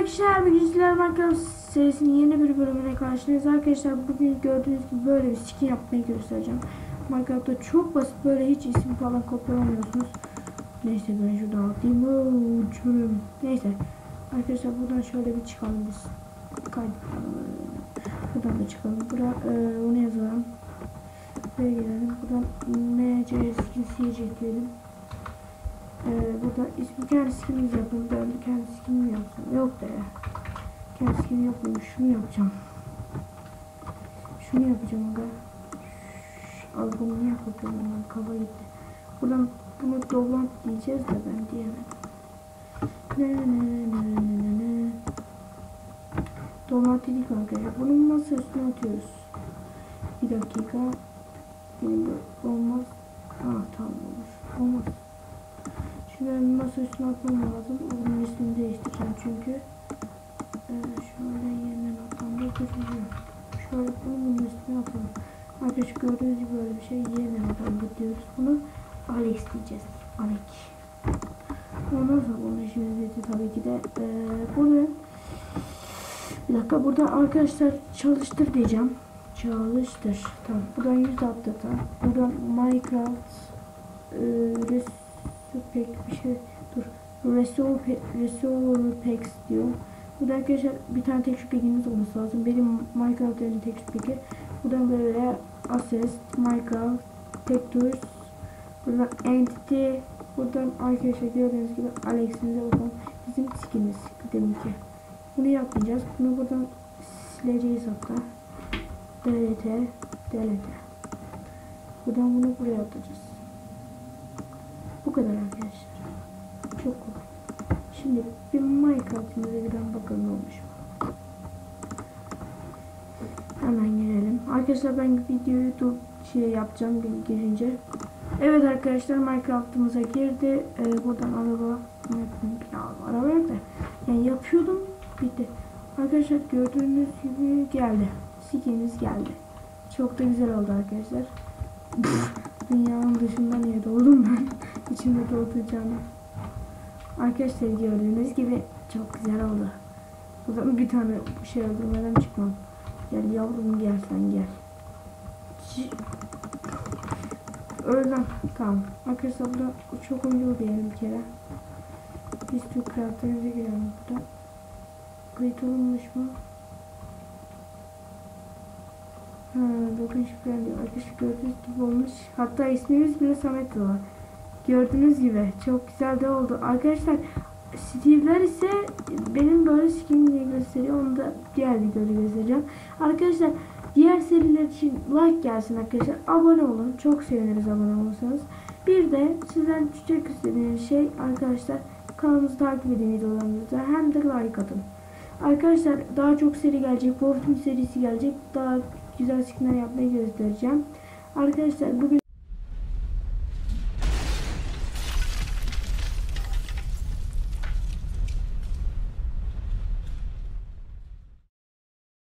arkadaşlar, bugün sizlerle Minecraft serisinin yeni bir bölümüne karşınızdayız arkadaşlar. Bugün gördüğünüz gibi böyle bir skin yapmayı göstereceğim. Minecraft'ta çok basit böyle hiç isim falan kopyalamıyorsunuz. Neyse ben şuradan atlayayım. Oo, uçurum. Neyse. Arkadaşlar buradan şöyle bir çıkalım biz. Kaydı Buradan da çıkalım. Buraya e, onu yazalım. Buraya gelelim. Buradan MC skin CJ diyelim. Ee, burada ismi kendi skinimizi yapalım. Ben de kendi skinimi yapsam. Yok da ya. Kendi skinim yok muymuş? Şunu yapacağım. Şunu yapacağım aga. Al bunu niye kopyalıyorum ben? Kafa gitti. Buradan bunu dolant diyeceğiz de ben diyemedim. Ne ne ne ne ne ne. Dolant dedik arkadaşlar. Bunu masa üstüne atıyoruz. Bir dakika. Benim olmaz. Ah tamam olur. Olmaz. Şimdi ben masa üstüne atmam lazım. Onun ismini değiştireceğim çünkü. Ee, şöyle yeniden atmam. Şöyle bunun üstüne atalım. Arkadaşlar gördüğünüz gibi böyle bir şey yeniden atalım diyoruz. Bunu Alex diyeceğiz. Alex. Ondan sonra onun işimiz tabii ki de. Ee, bunu bir dakika burada arkadaşlar çalıştır diyeceğim. Çalıştır. Tamam. Buradan yüz attı. Tamam. Buradan Minecraft e, şey dur. Resolvex diyor. Burada arkadaşlar bir tane tek pack'imiz olması lazım. Benim Minecraft öyle tek pack'i. Buradan böyle Access, Minecraft, Textures, buradan Entity, buradan arkadaşlar gördüğünüz gibi Alex'imize bakalım. Bizim skinimiz demek ki. Bunu yapmayacağız. Bunu buradan sileceğiz hatta. Delete, delete. Buradan bunu buraya atacağız. Bu kadar arkadaşlar. Şimdi bir Minecraft'ımıza gidelim bakalım ne olmuş. Hemen girelim. Arkadaşlar ben videoyu dur şey yapacağım girince. Evet arkadaşlar Minecraft'ımıza girdi. Ee, buradan araba ya, araba yok da yani yapıyordum bitti. Arkadaşlar gördüğünüz gibi geldi. Skinimiz geldi. Çok da güzel oldu arkadaşlar. Dünyanın dışında niye doğdum ben? İçimde doğduracağım. Arkadaşlar gördüğünüz gibi çok güzel oldu. O zaman bir tane şey öldürmeden çıkmam. Gel yavrum gel sen gel. Öldüm. Tamam. Arkadaşlar burada çok oyuncu diyelim bir kere. Biz Türk karakterimize girelim burada. Kayıt olunmuş mu? Ha, bakın şifre diyor. Arkadaşlar gördüğünüz gibi olmuş. Hatta ismimiz bile Samet var. Gördüğünüz gibi çok güzel de oldu. Arkadaşlar Steve'ler ise benim böyle skin diye gösteriyor. Onu da diğer videoda göstereceğim. Arkadaşlar diğer seriler için like gelsin arkadaşlar. Abone olun. Çok seviniriz abone olursanız. Bir de sizden çok istediğiniz şey arkadaşlar kanalımızı takip edin videolarımızda. Hem de like atın. Arkadaşlar daha çok seri gelecek. Wolfteam serisi gelecek. Daha güzel skinler yapmayı göstereceğim. Arkadaşlar bugün